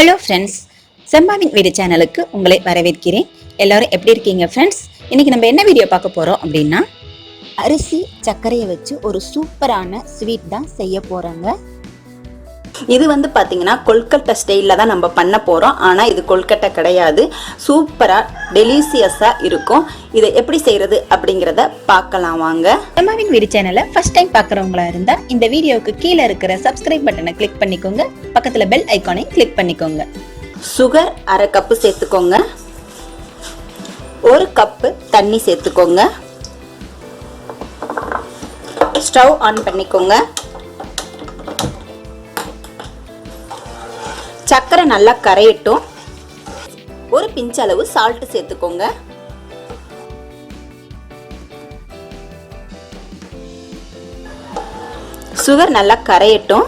Hello friends செம்பாவின் வீடு சேனலுக்கு உங்களை வரவேற்கிறேன். எல்லாரும் எப்படி இருக்கீங்க ஃப்ரெண்ட்ஸ் இன்னைக்கு நம்ம என்ன வீடியோ பார்க்க போகிறோம் அப்படின்னா அரிசி சர்க்கரையை வச்சு ஒரு சூப்பரான ஸ்வீட் தான் செய்ய போகிறாங்க இது வந்து பார்த்தீங்கன்னா கொல்கட்டை ஸ்டைலில் தான் நம்ம பண்ண போகிறோம் ஆனால் இது கொல்கட்டை கிடையாது. சூப்பராக டெலிசியஸாக இருக்கும். இதை எப்படி செய்கிறது அப்படிங்கிறத பார்க்கலாம் வாங்க. செம்பாவின் வீடு சேனலை ஃபர்ஸ்ட் டைம் பார்க்குறவங்களா இருந்தா இந்த வீடியோவுக்கு கீழே இருக்கிற சப்ஸ்கிரைப் பட்டனை கிளிக் பண்ணிக்கோங்க. பக்கத்துல பெல் ஐக்கானை கிளிக் பண்ணிக்கோங்க. சுகர் அரை கப்பு சேர்த்துக்கோங்க. ஒரு கப்பு தண்ணி சேர்த்துக்கோங்க. ஸ்டவ் ஆன் பண்ணிக்கோங்க. நல்லா கரையட்டும். ஒரு பிஞ்ச் அளவு சால்ட் சேர்த்துக்கோங்க. சுகர் நல்லா கரையட்டும்.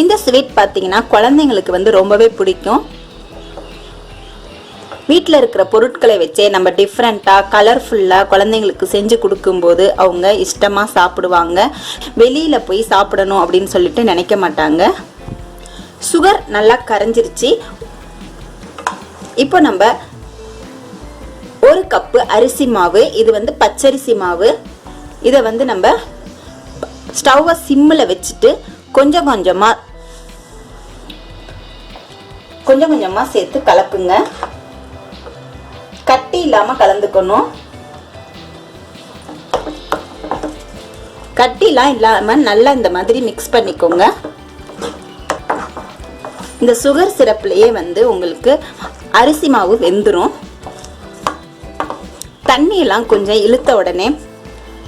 இந்த ஸ்வீட் பார்த்தீங்கன்னா குழந்தைங்களுக்கு வந்து ரொம்பவே பிடிக்கும். வீட்டில் இருக்கிற பொருட்களை வச்சே நம்ம டிஃப்ரெண்ட்டாக கலர்ஃபுல்லாக குழந்தைங்களுக்கு செஞ்சு கொடுக்கும்போது அவங்க இஷ்டமாக சாப்பிடுவாங்க. வெளியில் போய் சாப்பிடணும் அப்படின்னு சொல்லிட்டு நினைக்க மாட்டாங்க. சுகர் நல்லா கரைஞ்சிருச்சு. இப்போ நம்ம ஒரு கப்பு அரிசி மாவு இது வந்து பச்சரிசி மாவு. இதை வந்து நம்ம ஸ்டவ்வை சிம்மில் வச்சுட்டு கொஞ்சம் கொஞ்சமாக கொஞ்சம் கொஞ்சமாக சேர்த்து கலக்குங்க. கட்டி இல்லாமல் கலந்துக்கணும். கட்டிலாம் இல்லாமல் நல்லா இந்த மாதிரி மிக்ஸ் பண்ணிக்கோங்க. இந்த சுகர் சிரப்லேயே வந்து உங்களுக்கு அரிசி மாவு வெந்துடும் தண்ணியெல்லாம் கொஞ்சம் இழுத்த உடனே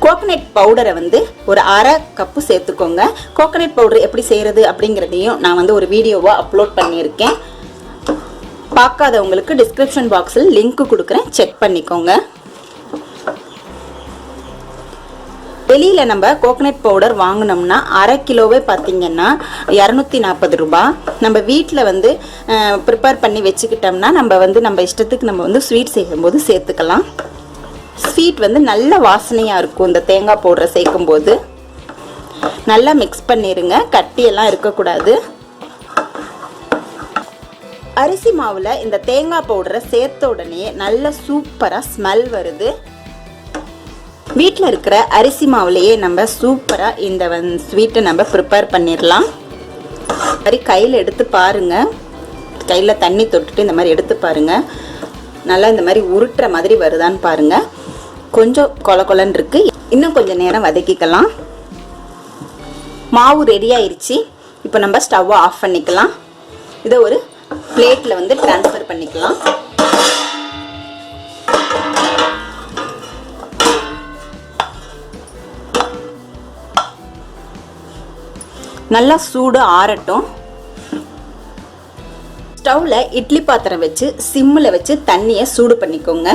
கோகனட் பவுடரை வந்து ஒரு அரை கப்பு சேர்த்துக்கோங்க. கோகனட் பவுடர் எப்படி செய்கிறது அப்படிங்கிறதையும் நான் வந்து ஒரு வீடியோவாக அப்லோட் பண்ணியிருக்கேன். பார்க்காதவங்களுக்கு டிஸ்கிரிப்ஷன் பாக்ஸில் லிங்க் கொடுக்குறேன். செக் பண்ணிக்கோங்க. வெளியில் நம்ம கோகனட் பவுடர் வாங்கினோம்னா அரை கிலோவே பார்த்தீங்கன்னா இரநூத்தி நாற்பது ரூபாய் நம்ம வீட்டில் வந்து ப்ரிப்பேர் பண்ணி வச்சுக்கிட்டோம்னா நம்ம வந்து நம்ம இஷ்டத்துக்கு நம்ம வந்து ஸ்வீட் செய்யும்போது சேர்த்துக்கலாம். ஸ்வீட் வந்து நல்ல வாசனையாக இருக்கும். இந்த தேங்காய் பவுடரை சேர்க்கும்போது. நல்லா மிக்ஸ் பண்ணிடுங்க கட்டியெல்லாம் இருக்கக்கூடாது. அரிசி மாவில் இந்த தேங்காய் பவுடரை சேர்த்த உடனே நல்ல சூப்பராக ஸ்மெல் வருது. வீட்டில் இருக்கிற அரிசி மாவுலேயே நம்ம சூப்பராக இந்த வந் ஸ்வீட்டை நம்ம ப்ரிப்பேர் பண்ணிடலாம் மாதிரி கையில் எடுத்து பாருங்கள் கையில் தண்ணி தொட்டுட்டு இந்த மாதிரி எடுத்து பாருங்கள் நல்லா இந்த மாதிரி உருட்டுற மாதிரி வருதான்னு பாருங்கள் கொஞ்சம் கொல கொலன்னு இருக்கு. இன்னும் கொஞ்சம் நேரம் வதக்கிக்கலாம். மாவு ரெடி ஆயிடுச்சு இப்போ நம்ம ஸ்டவ்வை ஆஃப் பண்ணிக்கலாம். இதை ஒரு பிளேட்டில் வந்து ட்ரான்ஸ்ஃபர் பண்ணிக்கலாம். நல்லா சூடு ஆறட்டும். ஸ்டவ்வில் இட்லி பாத்திரம் வச்சு சிம்மில் வச்சு தண்ணியை சூடு பண்ணிக்கோங்க.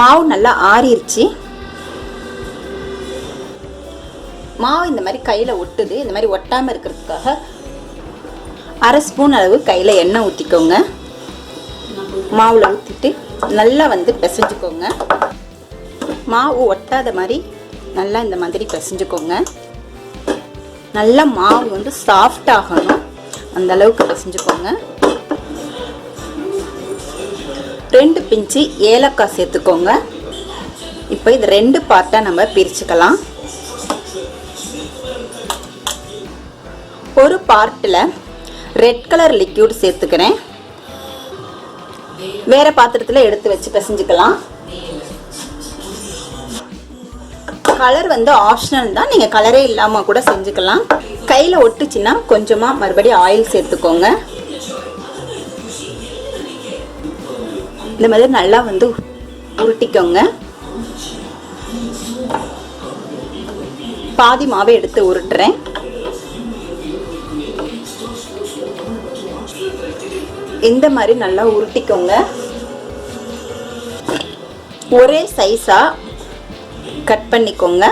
மாவு நல்லா ஆறிருச்சு. மாவு இந்த மாதிரி கையில் ஒட்டுது. இந்த மாதிரி ஒட்டாமல் இருக்கிறதுக்காக அரை ஸ்பூன் அளவு கையில் எண்ணெய் ஊற்றிக்கோங்க மாவில் ஊற்றிட்டு நல்லா வந்து பிசைஞ்சுக்கோங்க. மாவு ஒட்டாத மாதிரி நல்லா இந்த மாதிரி பிசைஞ்சுக்கோங்க. நல்லா மாவு வந்து சாஃப்ட் ஆகணும். அந்த அளவுக்கு பிசைஞ்சுக்கோங்க. ரெண்டு பிஞ்சு ஏலக்காய் சேர்த்துக்கோங்க. இப்போ இது ரெண்டு பார்ட்டாக நம்ம பிரிச்சுக்கலாம். ஒரு பார்ட்டில் ரெட் கலர் லிக்யூட் சேர்த்துக்கிறேன். வேற பாத்திரத்தில் எடுத்து வச்சு பிசைஞ்சுக்கலாம். கலர் வந்து ஆப்ஷனல் தான். நீங்கள் கலரே இல்லாமல் கூட செஞ்சுக்கலாம். கையில் ஒட்டுச்சுன்னா கொஞ்சமாக மறுபடியும் ஆயில் சேர்த்துக்கோங்க. இந்த மாதிரி நல்லா வந்து உருட்டிக்கோங்க. பாதி மாவை எடுத்து உருட்டுறேன். இந்த மாதிரி நல்லா உருட்டிக்கோங்க. ஒரே சைஸாக கட் பண்ணிக்கோங்க.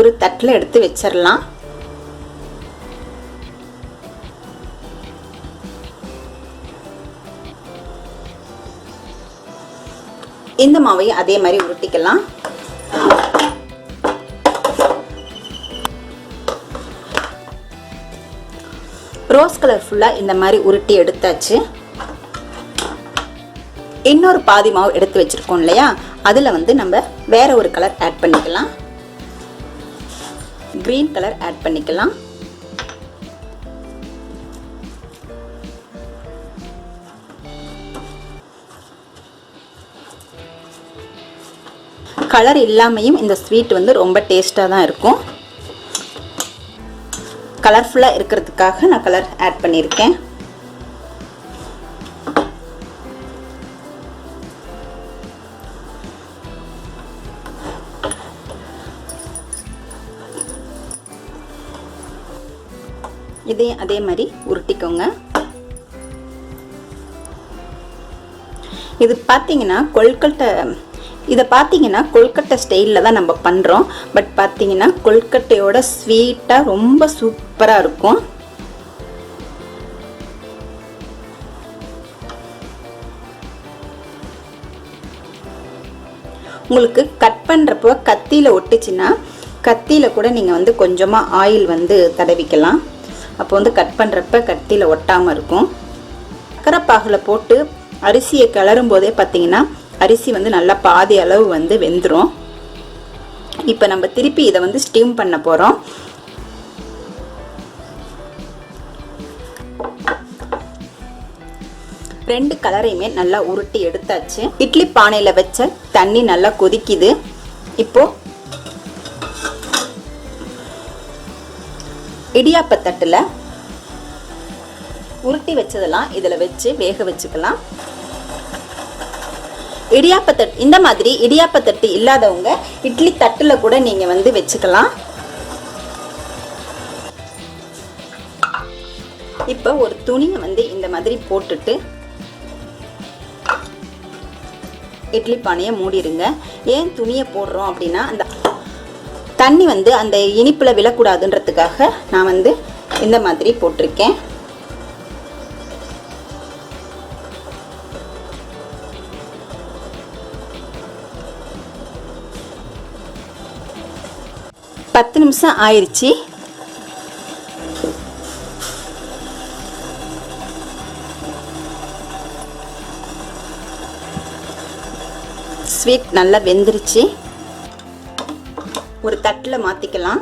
ஒரு தட்டில் எடுத்து வச்சிடலாம் இந்த மாவையும் அதே மாதிரி உருட்டிக்கலாம். ரோஸ் கலர் ஃபுல்லாக இந்த மாதிரி உருட்டி எடுத்தாச்சு. இன்னொரு பாதி மாவு எடுத்து வச்சிருக்கோம் இல்லையா? அதில் வந்து நம்ம வேற ஒரு கலர் ஆட் பண்ணிக்கலாம். க்ரீன் கலர் ஆட் பண்ணிக்கலாம். கலர் இல்லாமையும் இந்த ஸ்வீட் வந்து ரொம்ப டேஸ்ட்டாக தான் இருக்கும். கலர்ஃபுல்லாக இருக்கிறதுக்காக நான் கலர் ஆட் பண்ணியிருக்கேன். இதையும் அதே மாதிரி உருட்டிக்கோங்க. இது பார்த்தீங்கன்னா கொல்கட்டை இதை பார்த்தீங்கன்னா கொல்கட்டை ஸ்டைலில் தான் நம்ம பண்ணுறோம் பட் பார்த்தீங்கன்னா கொல்கட்டையோட ஸ்வீட்டாக ரொம்ப சூப்பராக இருக்கும். உங்களுக்கு கட் பண்ணுறப்போ கத்தியில் ஒட்டுச்சுன்னா கத்தியில் கூட நீங்கள் வந்து கொஞ்சமாக ஆயில் வந்து தடவிக்கலாம். அப்போ வந்து கட் பண்ணுறப்ப கத்தியில் ஒட்டாமல் இருக்கும். சக்கரைப்பாகில் போட்டு அரிசியை கிளறும் போதே பார்த்தீங்கன்னா அரிசி வந்து நல்லா பாதி அளவு வந்து வெந்துடும் இப்போ நம்ம திருப்பி இதை வந்து ஸ்டீம் பண்ண போகிறோம் ரெண்டு கலரையுமே நல்லா உருட்டி எடுத்தாச்சு. இட்லி பானையில் வச்ச தண்ணி நல்லா கொதிக்குது. இப்போ இடியாப்பத்தட்டில் உருட்டி வச்சதெல்லாம் இதில் வச்சு வேக வச்சுக்கலாம். இடியாப்பத்தட்டு இந்த மாதிரி இடியாப்பத்தட்டு இல்லாதவங்க இட்லி தட்டில் கூட நீங்கள் வந்து வச்சுக்கலாம். இப்போ ஒரு துணியை வந்து இந்த மாதிரி போட்டுட்டு இட்லி பானையை மூடிடுங்க ஏன் துணியை போடுறோம் அப்படின்னா அந்த தண்ணி வந்து அந்த இனிப்பில் விழக்கூடாதுன்றதுக்காக நான் வந்து இந்த மாதிரி போட்டிருக்கேன். பத்து நிமிஷம் ஆயிடுச்சு ஸ்வீட் நல்லா வெந்துருச்சு. ஒரு தட்டில் மாற்றிக்கலாம்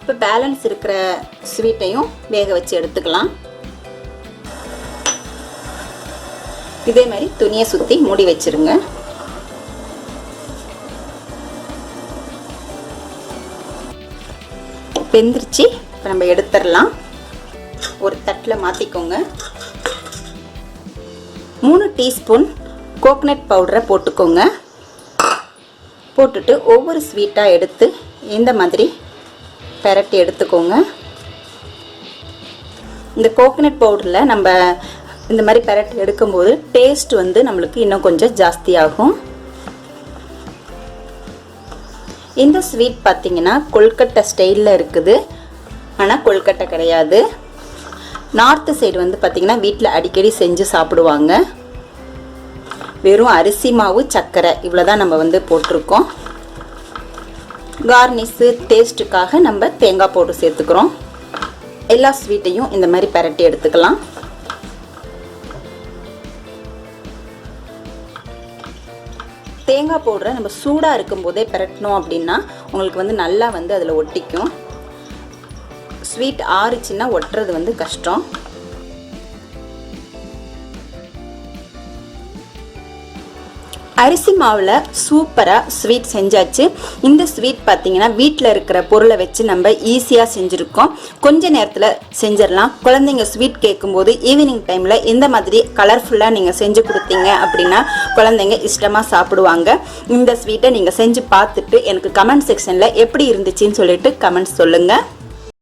இப்போ பேலன்ஸ் இருக்கிற ஸ்வீட்டையும் வேக வச்சு எடுத்துக்கலாம். இதே மாதிரி துணியை சுற்றி மூடி வச்சிருங்க. வெந்துருச்சு. இப்போ நம்ம எடுத்துடலாம். ஒரு தட்டில் மாற்றிக்கோங்க. மூணு டீஸ்பூன் கோகனட் பவுடரை போட்டுக்கோங்க. போட்டுட்டு ஒவ்வொரு ஸ்வீட்டாக எடுத்து இந்த மாதிரி பெரட்டி எடுத்துக்கோங்க. இந்த கோகனட் பவுடரில் நம்ம இந்த மாதிரி பெரட்டி எடுக்கும்போது டேஸ்ட் வந்து நம்மளுக்கு இன்னும் கொஞ்சம் ஜாஸ்தியாகும். இந்த ஸ்வீட் பார்த்தீங்கன்னா கொல்கட்டை ஸ்டைலில் இருக்குது. ஆனால் கொல்கட்டை கிடையாது. நார்த்து சைடு வந்து பார்த்திங்கன்னா வீட்டில் அடிக்கடி செஞ்சு சாப்பிடுவாங்க. வெறும் அரிசி மாவு சர்க்கரை இவ்வளோ தான் நம்ம வந்து போட்டிருக்கோம். கார்னிஸு டேஸ்ட்டுக்காக நம்ம தேங்காய் போட்டு சேர்த்துக்கிறோம். எல்லா ஸ்வீட்டையும் இந்த மாதிரி பரட்டி எடுத்துக்கலாம். தேங்காய் பவுடரை நம்ம சூடாக இருக்கும்போதே பிரட்டினோம் அப்படின்னா உங்களுக்கு வந்து நல்லா வந்து அதில் ஒட்டிக்கும். ஸ்வீட் ஆறுச்சுன்னா ஒட்டுறது வந்து கஷ்டம். அரிசி மாவில் சூப்பராக ஸ்வீட் செஞ்சாச்சு. இந்த ஸ்வீட் பார்த்தீங்கன்னா வீட்டில் இருக்கிற பொருளை வச்சு நம்ம ஈஸியாக செஞ்சுருக்கோம். கொஞ்ச நேரத்தில் செஞ்சிடலாம். குழந்தைங்க ஸ்வீட் கேட்கும்போது ஈவினிங் டைமில் இந்த மாதிரி கலர்ஃபுல்லாக நீங்கள் செஞ்சு கொடுத்தீங்க அப்படின்னா குழந்தைங்க இஷ்டமாக சாப்பிடுவாங்க. இந்த ஸ்வீட்டை நீங்கள் செஞ்சு பார்த்துட்டு எனக்கு கமெண்ட் செக்ஷனில் எப்படி இருந்துச்சுன்னு சொல்லிட்டு கமெண்ட்ஸ் சொல்லுங்கள்